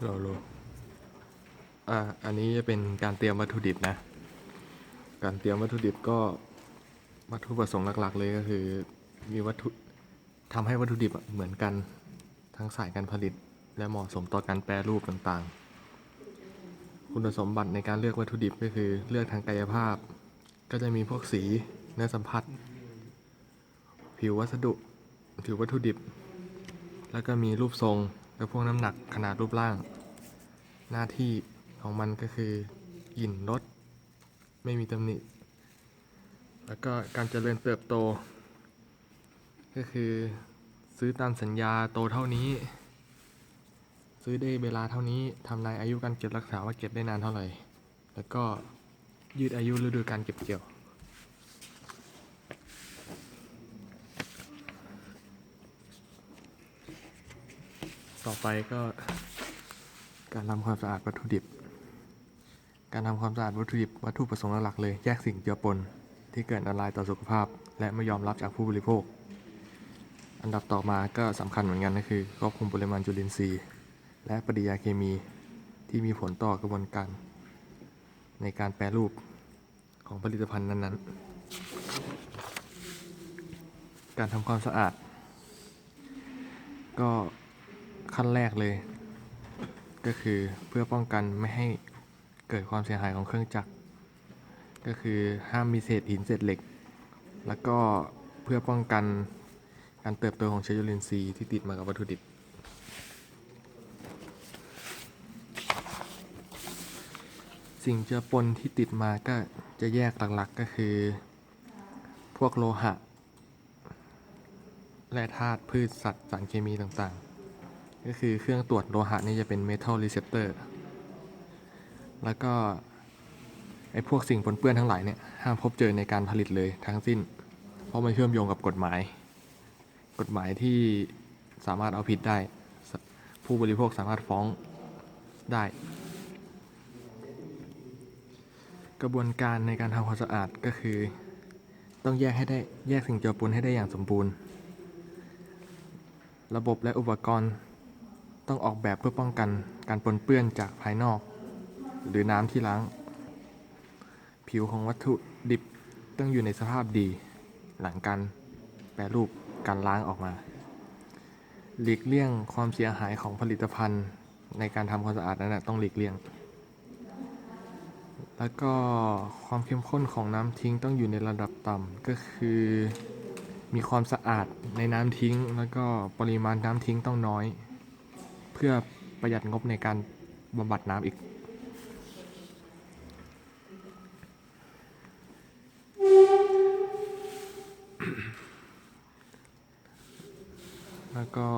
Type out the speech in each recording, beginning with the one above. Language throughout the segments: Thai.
โลโลอ่า อันนี้จะเป็นการเตรียมวัตถุดิบนะ การเตรียมวัตถุดิบก็วัตถุประสงค์หลัก ๆ เลยก็คือ มีวัตถุทำให้วัตถุดิบเหมือนกันทั้งสายการผลิต และเหมาะสมต่อการแปรรูปต่างๆ คุณสมบัติในการเลือกวัตถุดิบก็คือเลือกทางกายภาพ ก็จะมีพวกสีเนื้อสัมผัส ผิววัสดุ ผิววัตถุดิบ แล้วก็มีรูปทรง และพวกน้ำหนักขนาดรูปร่าง หน้าที่ของมันก็คือกลิ่นรสไม่มีตำหนิ แล้วก็การเจริญเติบโต ก็คือซื้อตามสัญญาโตเท่านี้ ซื้อได้เวลาเท่านี้ทำนายอายุการเก็บรักษาว่าเก็บได้นานเท่าไหร่ แล้วก็ยืดอายุฤดูการเก็บเกี่ยว ต่อไปก็ การทำความสะอาดวัตถุดิบ การทำความสะอาดวัตถุดิบวัตถุประสงค์หลักเลยแยกสิ่งเจือปนที่เกิดอันตรายต่อสุขภาพ และไม่ยอมรับจากผู้บริโภค อันดับต่อมาก็สำคัญเหมือนกันก็คือควบคุมปริมาณจุลินทรีย์ และปฏิกิริยาเคมีที่มีผลต่อกระบวนการ ในการแปรรูปของผลิตภัณฑ์นั้นๆ การทำความสะอาด ก็ ขั้นแรกเลย ก็คือเพื่อป้องกันไม่ให้เกิดความเสียหายของเครื่องจักร ก็คือห้ามมีเศษหินเศษเหล็ก แล้วก็เพื่อป้องกันการเติบโตของเชื้อจุลินทรีย์ที่ติดมากับวัตถุดิบสิ่งเจือปนที่ติดมาก็จะแยกหลักๆก็คือ พวกโลหะ และธาตุพืชสัตว์สารเคมีต่างๆ ก็คือเครื่องตรวจโลหะนี่จะเป็น metal receptor แล้วก็ไอ้พวกสิ่งปนเปื้อนทั้งหลายเนี่ยห้ามพบเจอในการผลิตเลยทั้งสิ้น เพราะมันเชื่อมโยงกับกฎหมาย กฎหมายที่สามารถเอาผิดได้ ผู้บริโภคสามารถฟ้องได้ กระบวนการในการทำความสะอาดก็คือ ต้องแยกให้ได้แยกสิ่งเจือปนให้ได้อย่างสมบูรณ์ ระบบและอุปกรณ์ ต้องออกแบบเพื่อป้องกันการปนเปื้อนจากภายนอก หรือน้ำที่ล้าง ผิวของวัตถุดิบต้องอยู่ในสภาพดี หลังการแปรรูปการล้างออกมา หลีกเลี่ยงความเสียหายของผลิตภัณฑ์ในการทำความสะอาดนั้นนะต้องหลีกเลี่ยง แล้วก็ความเข้มข้นของน้ำทิ้งต้องอยู่ในระดับต่ำก็คือมีความสะอาดในน้ำทิ้ง แล้วก็ปริมาณน้ำทิ้งต้องน้อย เพื่อประหยัดงบในการบำบัดน้ำอีก แล้วก็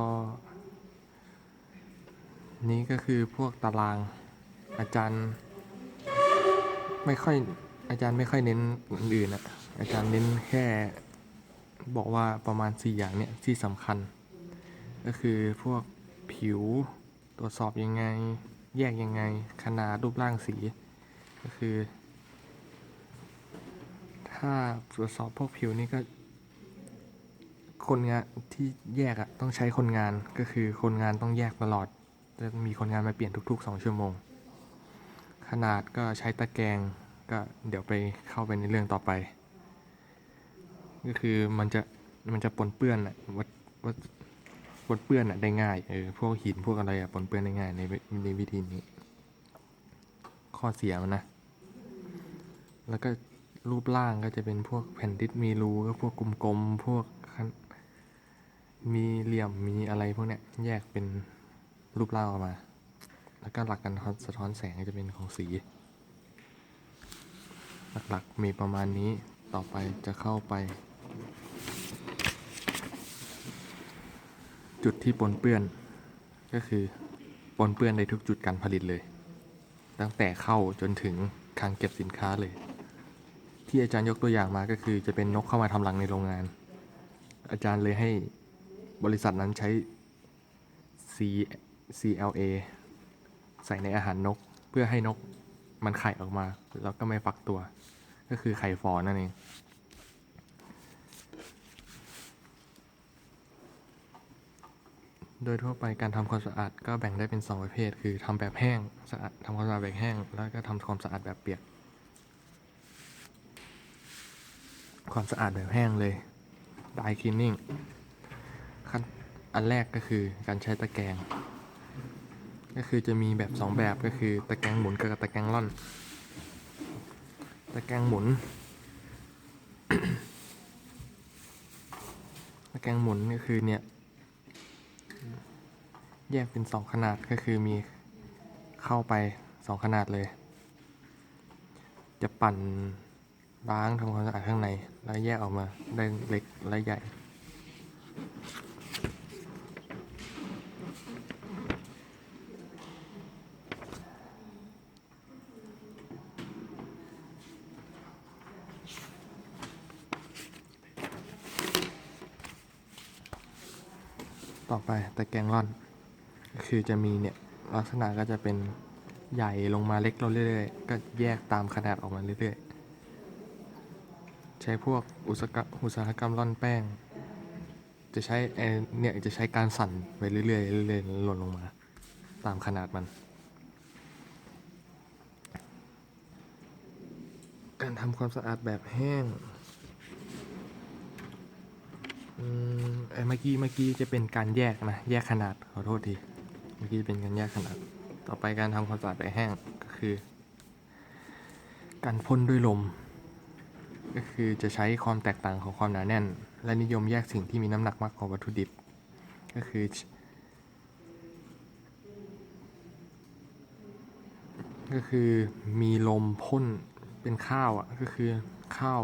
นี่ก็คือพวกตารางอาจารย์ไม่ค่อยอาจารย์ไม่ค่อยเน้นอื่นอะอาจารย์เน้นแค่บอกว่าประมาณ 4 อย่างเนี่ยที่สำคัญ ก็คือพวก ผิว ตรวจสอบยังไง แยกยังไง ขนาดรูปร่างสี ก็คือ ถ้าตรวจสอบพวกผิวนี่ก็ คนงานที่แยกอะต้องใช้คนงานก็คือคนงานต้องแยกตลอดจะมีคนงานมาเปลี่ยนทุก ๆ 2 ชั่วโมง ขนาดก็ใช้ตะแกรงก็เดี๋ยวไปเข้าไปในเรื่องต่อไป ก็คือมันจะมันจะปนเปื้อนอะวัดวัด ปนเปื้อนอะได้ง่ายเออพวกหินพวกอะไรอะปนเปื้อนได้ง่ายในในวิธีนี้ ข้อเสียมันนะ แล้วก็รูปร่างก็จะเป็นพวกแผ่นดิสมีรูก็พวกกลมๆพวกมีเหลี่ยมมีอะไรพวกเนี้ยแยกเป็นรูปร่างออกมา แล้วก็หลักการสะท้อนแสงจะเป็นของสี หลักๆมีประมาณนี้ต่อไปจะเข้าไป จุดที่ปนเปื้อน ก็คือปนเปื้อนในทุกจุดการผลิตเลย ตั้งแต่เข้าจนถึงคลังเก็บสินค้าเลย ที่อาจารย์ยกตัวอย่างมาก็คือ จะเป็นนกเข้ามาทำรังในโรงงาน อาจารย์เลยให้บริษัทนั้นใช้ C CLA ใส่ในอาหารนก เพื่อให้นกมันไข่ออกมา แล้วก็ไม่ฟักตัว ก็คือไข่ฟอนั่นเอง โดยทั่วไปการทำความสะอาดก็แบ่งได้เป็นสองประเภท คือทำแบบแห้งสะอาดทำความสะอาดแบบแห้ง แล้วก็ทำความสะอาดแบบเปียก ความสะอาดแบบแห้งเลย dry cleaning ขั้นอันแรกก็คือการใช้ตะแกรงก็คือจะมีแบบสองแบบก็คือตะแกรงหมุนกับตะแกรงล่อน ตะแกรงหมุน ตะแกรงหมุนก็คือเนี่ย แยกเป็นสองขนาดก็คือมีเข้าไปสองขนาดเลย จะปั่นล้างทำความสะอาดข้างใน แล้วแยกออกมาได้เล็กและใหญ่ ต่อไปตะแกรงร่อน คือจะมีเนี่ยลักษณะก็จะเป็นใหญ่ลงมาเล็กลงเรื่อยๆ ก็แยกตามขนาดออกมาเรื่อยๆ ใช้พวกอุตสาหกรรมอุตสาหกรรมร่อนแป้ง จะใช้เนี่ยจะใช้การสั่นไปเรื่อยๆเรื่อยๆหล่นลงมา ตามขนาดมัน การทำความสะอาดแบบแห้งอืมไอ้เมื่อกี้เมื่อกี้จะเป็นการแยกนะ แยกขนาดขอโทษที เมื่อกี้เป็นการแยกขนาด ต่อไปการทำความสะอาดแบบแห้งก็คือ การพ่นด้วยลม ก็คือจะใช้ความแตกต่างของความหนาแน่น และนิยมแยกสิ่งที่มีน้ำหนักมากกว่าวัตถุดิบ ก็คือก็คือมีลมพ่นเป็นข้าวอะก็คือข้าว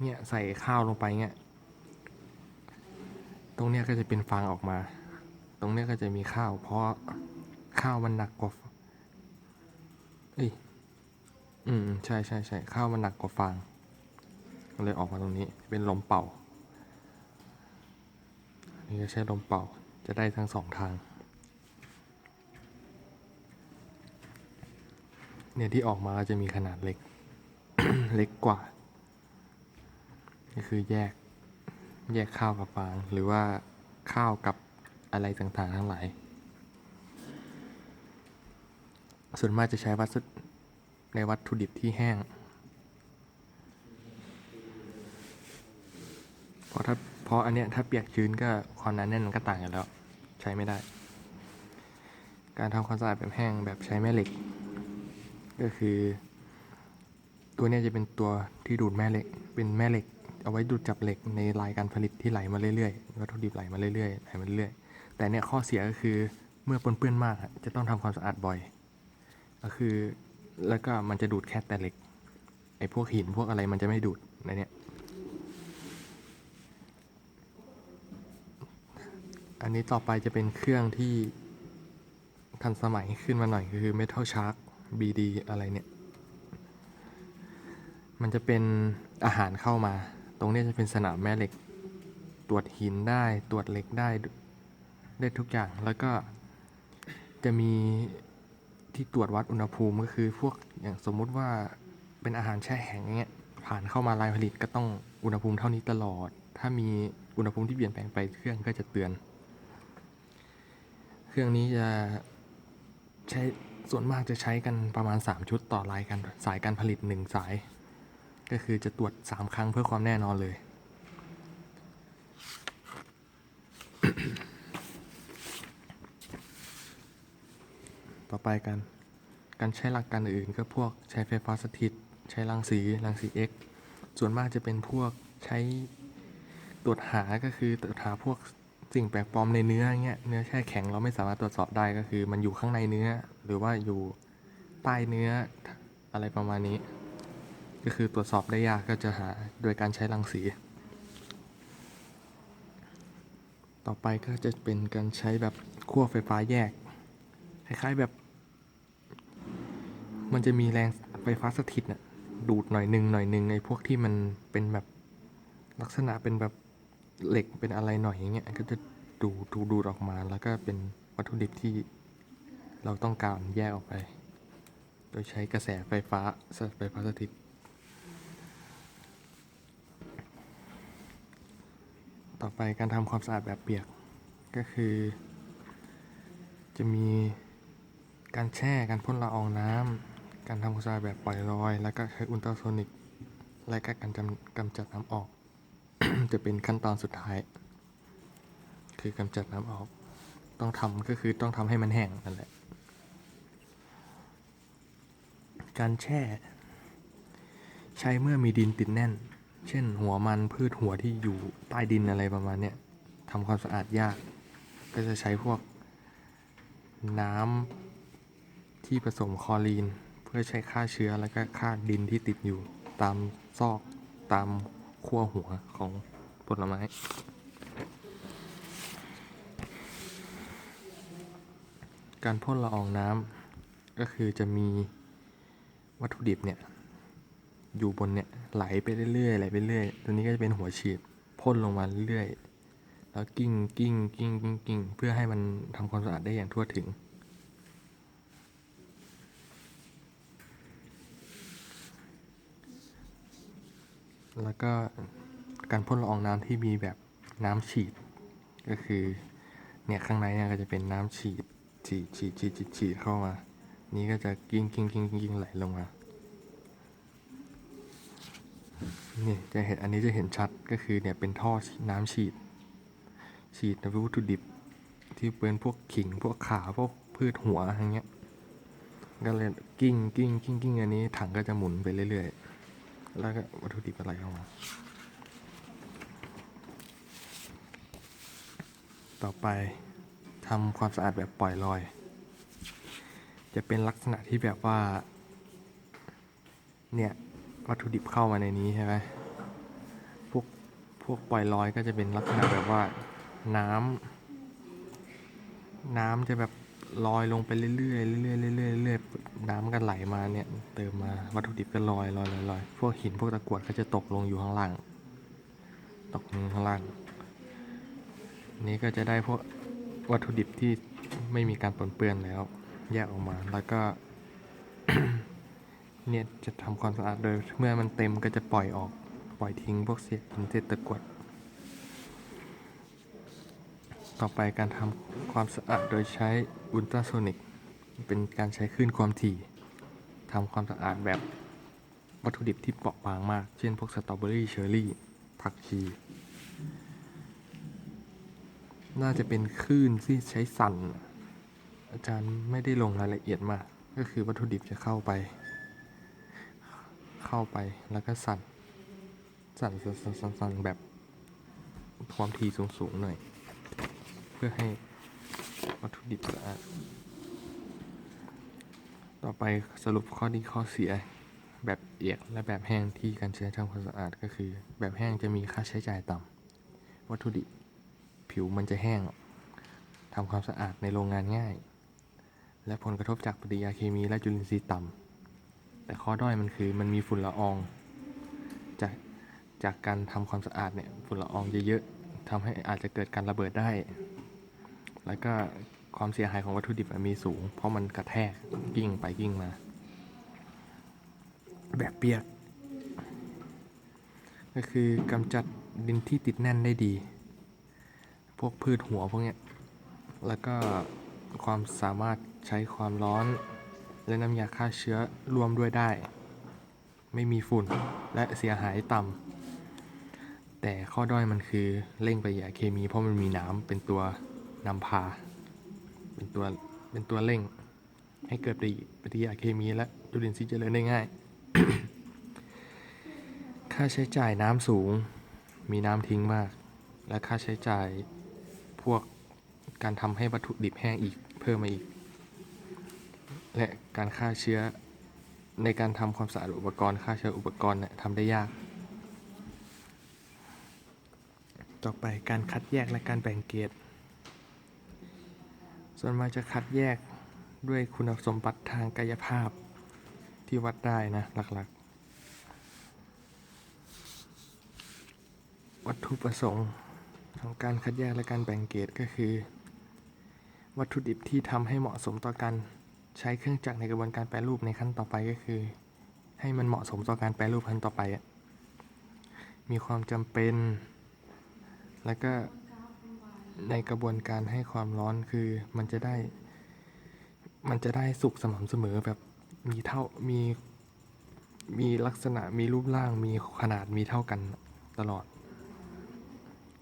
เนี่ยใส่ข้าวลงไปเนี่ยตรงเนี้ยก็จะเป็นฟางออกมา ตรงนี้ก็จะมีข้าว เพราะข้าวมันหนักกว่าเอ้ยอืมใช่ใช่ใช่ข้าวมันหนักกว่าฟางก็เลยออกมาตรงนี้เป็นลมเป่า นี่จะใช้ลมเป่าจะได้ทั้งสองทาง เนี่ยที่ออกมาจะมีขนาดเล็ก เล็กกว่าก็คือแยก แยกข้าวกับฟาง หรือว่าข้าวกับ อะไรต่างๆทั้งหลาย ส่วนมากจะใช้วัสดุในวัตถุดิบที่แห้ง เพราะถ้าเพราะอันเนี้ยถ้าเปียกชื้นก็ความหนาแน่นมันก็ต่างกันแล้ว ใช้ไม่ได้ การทำความสะอาดแบบแห้งแบบใช้แม่เหล็ก ก็คือ ตัวเนี้ยจะเป็นตัวที่ดูดแม่เหล็ก เป็นแม่เหล็กเอาไว้ดูดจับเหล็กในรายการผลิตที่ไหลมาเรื่อยๆวัตถุดิบไหลมาเรื่อยๆไหลมาเรื่อยๆ แต่เนี่ยข้อเสียก็คือเมื่อปนเปื้อนมากอะจะต้องทำความสะอาดบ่อย ก็คือแล้วก็มันจะดูดแค่แต่เหล็กไอ้พวกหินพวกอะไรมันจะไม่ดูดในเนี้ยอันนี้ต่อไปจะเป็นเครื่องที่ทันสมัยขึ้นมาหน่อยคือ Metal Shark BD อะไรเนี่ย มันจะเป็นอาหารเข้ามา ตรงเนี้ยจะเป็นสนามแม่เหล็ก ตรวจหินได้ ตรวจเหล็กได้ ได้ทุกอย่าง แล้วก็จะมีที่ตรวจวัดอุณหภูมิก็คือพวกอย่างสมมุติว่าเป็นอาหารแช่แข็งอย่างเงี้ยผ่านเข้ามาลายผลิตก็ต้องอุณหภูมิเท่านี้ตลอด ถ้ามีอุณหภูมิที่เปลี่ยนแปลงไปเครื่องก็จะเตือน เครื่องนี้จะใช้ส่วนมากจะใช้กันประมาณ 3 ชุดต่อรายกันสายการผลิต 1 สาย ก็คือจะตรวจ 3 ครั้งเพื่อความแน่นอนเลย ต่อไปกัน การใช้หลักการอื่นก็พวกใช้ไฟฟ้าสถิต ใช้รังสีรังสี X ส่วนมากจะเป็นพวกใช้ตรวจหาก็คือตรวจหาพวกสิ่งแปลกปลอมในเนื้อเงี้ยเนื้อแช่แข็งเราไม่สามารถตรวจสอบได้ก็คือ มันอยู่ข้างในเนื้อ หรือว่าอยู่ใต้เนื้ออะไรประมาณนี้ ก็คือตรวจสอบได้ยากก็จะหาโดยการใช้รังสี ต่อไปก็จะเป็นการใช้แบบขั้วไฟฟ้าแยก คล้ายๆแบบ มันจะมีแรงไฟฟ้าสถิตน่ะดูดหน่อยหนึ่งหน่อยหนึ่งไอ้พวกที่มันเป็นแบบลักษณะเป็นแบบเหล็กเป็นอะไรหน่อยอย่างเงี้ยก็จะดูดูดดูดออกมาแล้วก็เป็นวัตถุดิบที่เราต้องการแยกออกไป โดยใช้กระแสไฟฟ้าไฟฟ้าสถิต ต่อไปการทำความสะอาดแบบเปียกก็คือ จะมีการแช่การพ่นละอองน้ำ การทำความสะอาดแบบปล่อยลอย แล้วก็ใช้อุลตราโซนิก และก็การกำจัดน้ำออก จะเป็นขั้นตอนสุดท้าย คือกำจัดน้ำออก ต้องทำก็คือต้องทำให้มันแห้งนั่นแหละ การแช่ ใช้เมื่อมีดินติดแน่น เช่นหัวมันพืชหัวที่อยู่ใต้ดินอะไรประมาณเนี้ยทำความสะอาดยาก ก็จะใช้พวกน้ำที่ผสมคลอรีน พื่อใช้ฆ่าเชื้อแล้วก็ฆ่าดินที่ติดอยู่ตามซอกตามขั้วหัวของผลไม้ การพ่นละอองน้ำก็คือจะมีวัตถุดิบเนี่ยอยู่บนเนี่ยไหลไปเรื่อยๆไหลไปเรื่อยตัวนี้ก็จะเป็นหัวฉีดพ่นลงมาเรื่อยๆแล้วกิ้งกิ้งกิ้งกิ้งกิ้งเพื่อให้มันทำความสะอาดได้อย่างทั่วถึง แล้วก็การพ่นละอองน้ำที่มีแบบน้ำฉีด ก็คือเนี่ยข้างในเนี่ยก็จะเป็นน้ำฉีดฉีดฉีดฉีดฉีดฉีดเข้ามา นี้ก็จะกิ้งกิ้งกิ้งกิ้งกิ้งไหลลงมา นี่จะเห็นอันนี้จะเห็นชัดก็คือเนี่ยเป็นท่อน้ำฉีด ฉีดในวัตถุดิบที่เป็นพวกขิงพวกขาพวกพืชหัวอย่างเงี้ยก็เลยกิ้งกิ้งกิ้งกิ้งอันนี้ถังก็จะหมุนไปเรื่อยๆ แล้วก็วัตถุดิบอะไรเข้ามาต่อไปทำความสะอาดแบบปล่อยลอย จะเป็นลักษณะที่แบบว่า เนี่ยวัตถุดิบเข้ามาในนี้ใช่ไหมพวกพวกปล่อยลอยก็จะเป็นลักษณะแบบว่าน้ำน้ำจะแบบ ลอยลงไปเรื่อยๆเรื่อยๆเรื่อยๆเรื่อยๆน้ำก็ไหลมาเนี่ย เติมมาวัตถุดิบก็ลอยลอยลอยลอยพวกหินพวกตะกรวดก็จะตกลงอยู่ข้างล่าง ตกลงข้างล่าง นี้ก็จะได้พวกวัตถุดิบที่ไม่มีการปนเปื้อนแล้ว แยกออกมาแล้วก็ เนี่ยจะทำความสะอาดโดย เมื่อมันเต็มก็จะปล่อยออกปล่อยทิ้งพวกเศษหินเศษตะกรวด ต่อไปการทำความสะอาดโดยใช้อุลตราโซนิกเป็นการใช้คลื่นความถี่ทำความสะอาดแบบวัตถุดิบที่เปราะบางมาก เช่นพวกสตรอเบอรี่เชอร์รี่ผักชี น่าจะเป็นคลื่นที่ใช้สั่น อาจารย์ไม่ได้ลงรายละเอียดมาก ก็คือวัตถุดิบจะเข้าไป เข้าไปแล้วก็สั่น สั่นสั่นสั่นสั่นแบบความถี่สูงๆหน่อย พื่อให้วัตถุดิบสะอาด ต่อไปสรุปข้อดีข้อเสียแบบเอียกและแบบแห้งที่การใช้ทำความสะอาดก็คือ แบบแห้งจะมีค่าใช้จ่ายต่ำวัตถุดิบผิวมันจะแห้งทำความสะอาดในโรงงานง่าย และผลกระทบจากปฏิกิริยาเคมีและจุลินทรีย์ต่ำแต่ข้อด้อยมันคือมันมีฝุ่นละอองจากจากการทำความสะอาดเนี่ยฝุ่นละอองเยอะๆทำให้อาจจะเกิดการระเบิดได้ แล้วก็ความเสียหายของวัตถุดิบมีสูง เพราะมันกระแทกกิ้งไปกิ้งมา แบบเปียก ก็คือกำจัดดินที่ติดแน่นได้ดี พวกพืชหัวพวกเนี้ย แล้วก็ความสามารถใช้ความร้อน และน้ำยาฆ่าเชื้อรวมด้วยได้ ไม่มีฝุ่นและเสียหายต่ำแต่ข้อด้อยมันคือเร่งปฏิกิริยาเคมีเพราะมันมีน้ำเป็นตัว นำพา เป็นตัวเป็นตัวเร่ง ให้เกิดปฏิปฏิกิริยาเคมีและจุลินทรีย์เจริญได้ง่าย ค่าใช้จ่ายน้ำสูง มีน้ำทิ้งมาก และค่าใช้จ่ายพวกการทำให้วัตถุดิบแห้งอีกเพิ่มมาอีก และการฆ่าเชื้อในการทำความสะอาดอุปกรณ์ฆ่าเชื้ออุปกรณ์เนี่ยทำได้ยาก ต่อไปการคัดแยกและการแบ่งเกรด ส่วนมากจะคัดแยกด้วยคุณสมบัติทางกายภาพที่วัดได้นะหลักๆ วัตถุประสงค์ของการคัดแยกและการแบ่งเกรดก็คือ วัตถุดิบที่ทำให้เหมาะสมต่อการใช้เครื่องจักรในกระบวนการแปรรูปในขั้นต่อไปก็คือ ให้มันเหมาะสมต่อการแปรรูปขั้นต่อไป มีความจำเป็น แล้วก็ ในกระบวนการให้ความร้อนคือมันจะได้ มันจะได้สุกสม่ำเสมอแบบมีเท่ามีมีลักษณะมีรูปร่างมีขนาดมีเท่ากันตลอด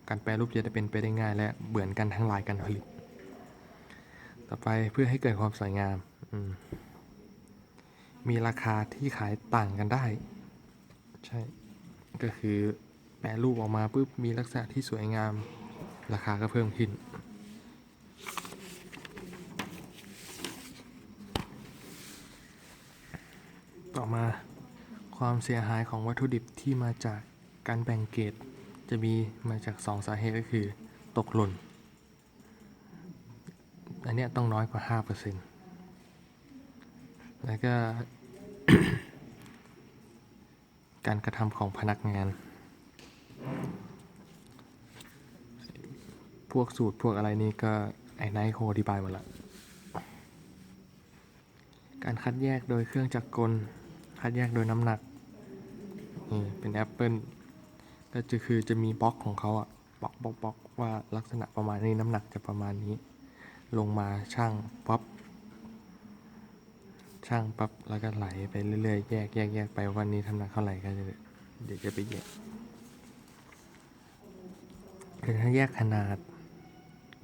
การแปรรูปจะได้เป็นไปได้ง่าย และเหมือนกันทั้งลายการผลิต ต่อไปเพื่อให้เกิดความสวยงามมมีราคาที่ขายต่างกันได้ ใช่ ก็คือแปรรูปออกมาปุ๊บมีลักษณะที่สวยงาม ราคาก็เพิ่มขึ้น ต่อมาความเสียหายของวัตถุดิบที่มาจากการแบ่งเกรดจะมีมาจากสองสาเหตุก็คือ ตกหล่น อันนี้ต้องน้อยกว่า 5%แล้วก็ การกระทำของพนักงาน พวกสูตรพวกอะไรนี่ก็ไอ้นท์โคอธิบายหมดละ การคัดแยกโดยเครื่องจักรกล คัดแยกโดยน้ำหนัก นี่เป็นแอปเปิลก็จะคือจะมีบล็อกของเขาอะบล็อกบล็อกบล็อกว่าลักษณะประมาณนี้น้ำหนักจะประมาณนี้ ลงมาช่างปั๊บช่างปั๊บแล้วก็ไหลไปเรื่อยๆ แยกแยกแยกไปวันนี้ทำหนักเท่าไหร่ก็จะเดี๋ยวจะไปแยกคือถ้าแยกขนาด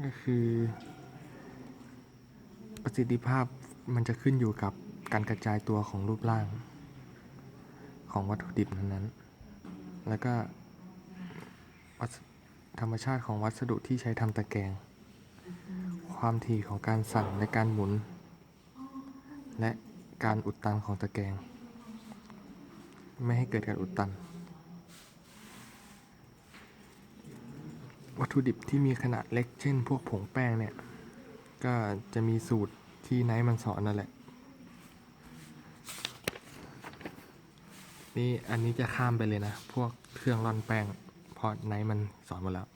ก็คือ ประสิทธิภาพมันจะขึ้นอยู่กับการกระจายตัวของรูปร่าง ของวัตถุดิบนั้นๆ แล้วก็ธรรมชาติของวัสดุที่ใช้ทำตะแกรงความถี่ของการสั่นและการหมุน และการอุดตันของตะแกรง ไม่ให้เกิดการอุดตัน วัตถุดิบที่มีขนาดเล็ก เช่น พวกผงแป้งเนี่ย ก็จะมีสูตรที่ไนท์มันสอนนั่นแหละ นี่อันนี้จะข้ามไปเลยนะ พวกเครื่องร่อนแป้งเพราะไนท์มันสอนหมดแล้ว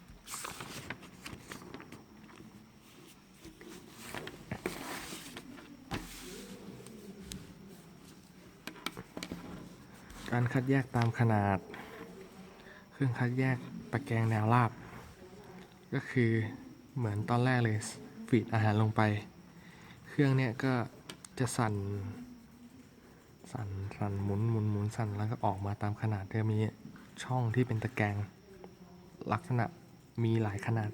การคัดแยกตามขนาด เครื่องคัดแยกตะแกรงแนวราบ ก็คือเหมือนตอนแรกเลยฟีดอาหารลงไป เครื่องเนี่ยก็จะสั่น สั่นสั่นหมุนหมุนหมุนสั่นแล้วก็ออกมาตามขนาดจะมีช่องที่เป็นตะแกรงลักษณะมีหลายขนาด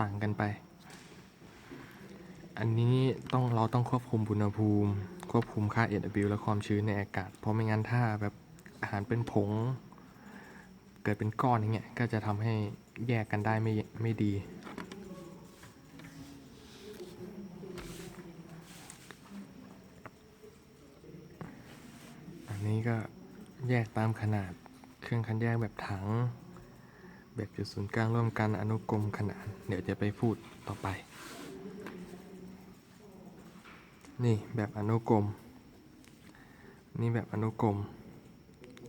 ต่างกันไป อันนี้ต้องเราต้องควบคุมอุณหภูมิ ควบคุมค่า AW และความชื้นในอากาศ เพราะไม่งั้นถ้าแบบอาหารเป็นผง เกิดเป็นก้อนอย่างเงี้ยก็จะทำให้ แยกกันได้ไม่ไม่ดี อันนี้ก็แยกตามขนาดเครื่องคัดแยกแบบถัง แบบจุดศูนย์กลางร่วมกันอนุกรมขนาน เดี๋ยวจะไปพูดต่อไป นี่แบบอนุกรม นี่แบบอนุกรม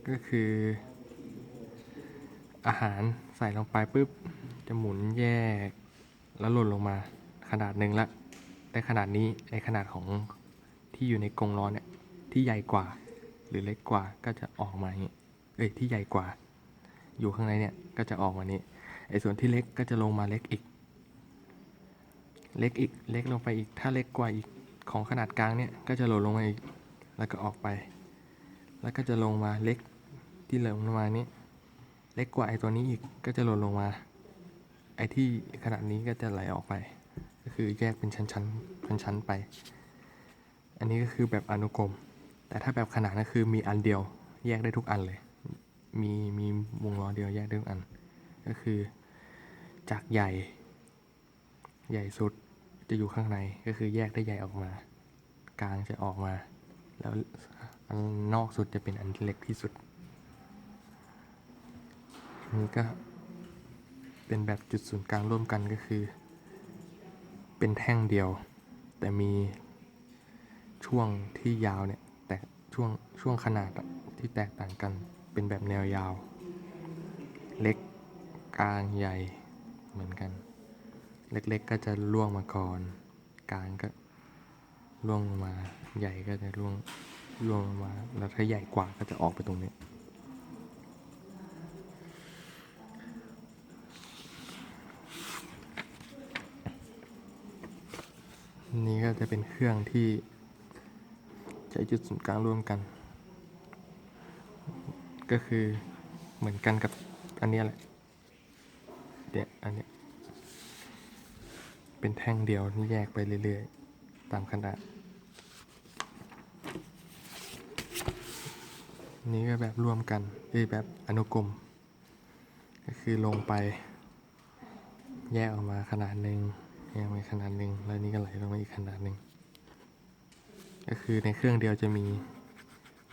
ก็คืออาหาร ใส่ลงไปปุ๊บ จะหมุนแยกแล้วหล่นลงมาขนาดหนึ่งละแต่ขนาดนี้ไอขนาดของที่อยู่ในกรงร้อนเนี่ยที่ใหญ่กว่า หรือเล็กกว่าก็จะออกมาอย่างนี้เอ้ยที่ใหญ่กว่า อยู่ข้างในเนี่ยก็จะออกมานี้ไอ้ส่วนที่เล็กก็จะลงมาเล็กอีก เล็กอีกเล็กลงไปอีก ถ้าเล็กกว่าอีกของขนาดกลางเนี่ยก็จะหล่นลงมาอีกแล้วก็ออกไป แล้วก็จะลงมาเล็กที่เหลือลงมานี้ ล็กกว่าไอ้ตัวนี้อีกก็จะหล่นลงมา ไอ้ที่ขนาดนี้ก็จะไหลออกไป ก็คือแยกเป็นชั้นๆเป็นชั้นไป อันนี้ก็คือแบบอนุกรม แต่ถ้าแบบขนาดก็คือมีอันเดียวแยกได้ทุกอันเลย มีมีวงล้อเดียวแยกได้ทุกอัน ก็คือจากใหญ่ ใหญ่สุดจะอยู่ข้างในก็คือแยกได้ใหญ่ออกมา กลางจะออกมา แล้วอันนอกสุดจะเป็นอันเล็กที่สุด นี่ก็เป็นแบบจุดศูนย์กลางร่วมกันก็คือ เป็นแท่งเดียว แต่มีช่วงที่ยาวเนี่ยแต่ช่วงช่วงขนาดที่แตกต่างกันเป็นแบบแนวยาว เล็กกลางใหญ่เหมือนกัน เล็กๆก็จะล่วงมาก่อน กลางก็ล่วงลงมา ใหญ่ก็จะล่วงล่วงลงมา แล้วถ้าใหญ่กว่าก็จะออกไปตรงนี้ นี่ก็จะเป็นเครื่องที่ใช้จุดศูนย์กลางร่วมกัน ก็คือเหมือนกันกับอันนี้แหละเนี่ยอันนี้เป็นแท่งเดียวที่แยกไปเรื่อยๆ ตามขนาด นี่ก็แบบร่วมกันเอ้แบบอนุกรม ก็คือลงไป แยกออกมาขนาดหนึ่ง แยกไปขนาดหนึ่งแล้วนี่ก็ไหลลงมาอีกขนาดหนึ่งก็คือในเครื่องเดียวจะมี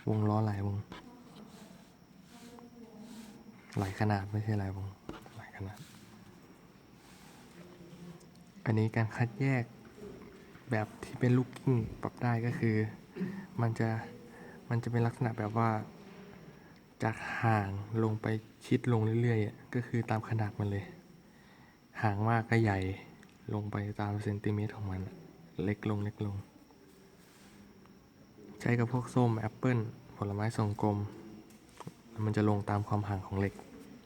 วงล้อหลายวง หลายขนาดไม่ใช่หลายวงหลายขนาด อันนี้การคัดแยกแบบที่เป็นลูกกิ้งปรับได้ก็คือ มันจะมันจะเป็นลักษณะแบบว่าจากห่างลงไปชิดลงเรื่อยๆก็คือตามขนาดมันเลย ห่างมากก็ใหญ่ ลงไปตามเซนติเมตรของมัน เล็กลงเล็กลง ใช้กับพวกส้มแอปเปิลผลไม้ทรงกลม มันจะลงตามความห่างของเหล็ก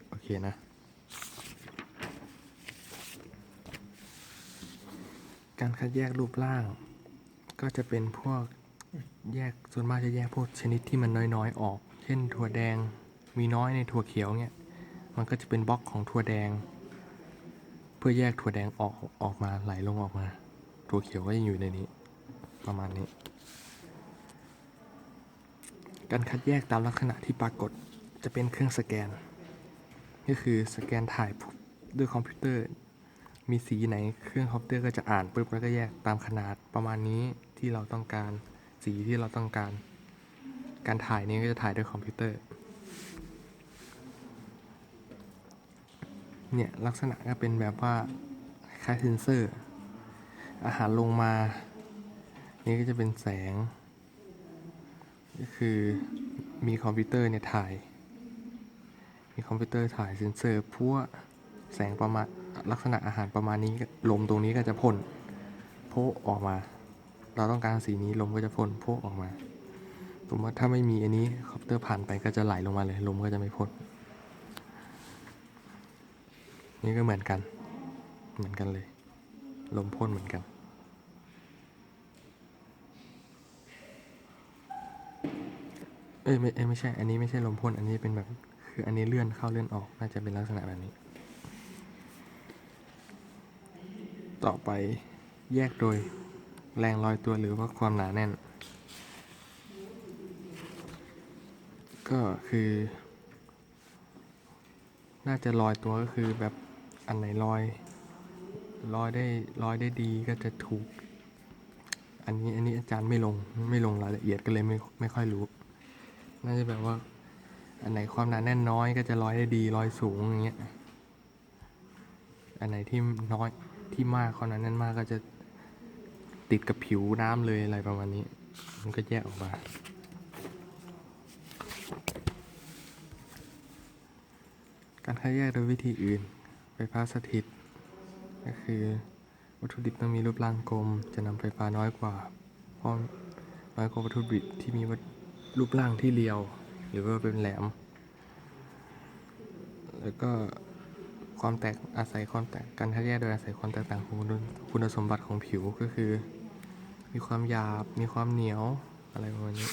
โอเคนะ การคัดแยกรูปร่าง ก็จะเป็นพวกแยกส่วนมากจะแยกพวกชนิดที่มันน้อยๆออก เช่นถั่วแดงมีน้อยในถั่วเขียวเนี่ยมันก็จะเป็นบล็อกของถั่วแดง พื่อแยกถั่วแดงออกออกมาไหลลงออกมา ถั่วเขียวก็ยังอยู่ในนี้ ประมาณนี้ การคัดแยกตามลักษณะที่ปรากฏจะเป็นเครื่องสแกน ก็คือสแกนถ่ายด้วยคอมพิวเตอร์ มีสีไหนเครื่องคอมพิวเตอร์ก็จะอ่านปุ๊บแล้วก็แยกตามขนาดประมาณนี้ที่เราต้องการสีที่เราต้องการ การถ่ายนี้ก็จะถ่ายด้วยคอมพิวเตอร์ เนี่ย ลักษณะก็เป็นแบบว่าคล้ายเซนเซอร์ อาหารลงมา นี่ก็จะเป็นแสง ก็คือมีคอมพิวเตอร์เนี่ยถ่าย มีคอมพิวเตอร์ถ่ายเซนเซอร์พัวแสงประมาณลักษณะอาหารประมาณนี้ลมตรงนี้ก็จะพ่นโพออกมา เราต้องการสีนี้ลมก็จะพ่นโพะออกมาสมมติถ้าไม่มีอันนี้คอมพิวเตอร์ผ่านไปก็จะไหลลงมาเลยลมก็จะไม่พ่น นี่ก็เหมือนกัน เหมือนกันเลย ลมพ่นเหมือนกัน เอ้ยไม่เอ้ยไม่ใช่ อันนี้ไม่ใช่ลมพ่น อันนี้เป็นแบบ คืออันนี้เลื่อนเข้าเลื่อนออก น่าจะเป็นลักษณะแบบนี้ ต่อไปแยกโดยแรงลอยตัวหรือว่าความหนาแน่น ก็คือ น่าจะลอยตัวก็คือแบบ อันไหนลอยลอยได้ลอยได้ดีก็จะถูก อันนี้อันนี้อาจารย์ไม่ลงไม่ลงรายละเอียดก็เลยไม่ไม่ค่อยรู้ น่าจะแบบว่า อันไหนความหนาแน่นน้อยก็จะลอยได้ดีลอยสูงอย่างเงี้ย อันไหนที่น้อยที่มากความหนาแน่นมากก็จะติดกับผิวน้ำเลยอะไรประมาณนี้ มันก็แยกออกมาการคัดแยกโดยวิธีอื่น ฟฟ้าสถิต ก็คือวัตถุดิบต้องมีรูปร่างกลม จะนำไฟฟ้าน้อยกว่าเพราะน้อยกว่าวัตถุดิบที่มีรูปร่างที่เรียว หรือว่าเป็นแหลม แล้วก็ความแตกอาศัยความแตกการคัดแยกโดยอาศัยความแตกต่างของคุณสมบัติของผิวก็คือ มีความหยาบมีความเหนียวอะไรประมาณนี้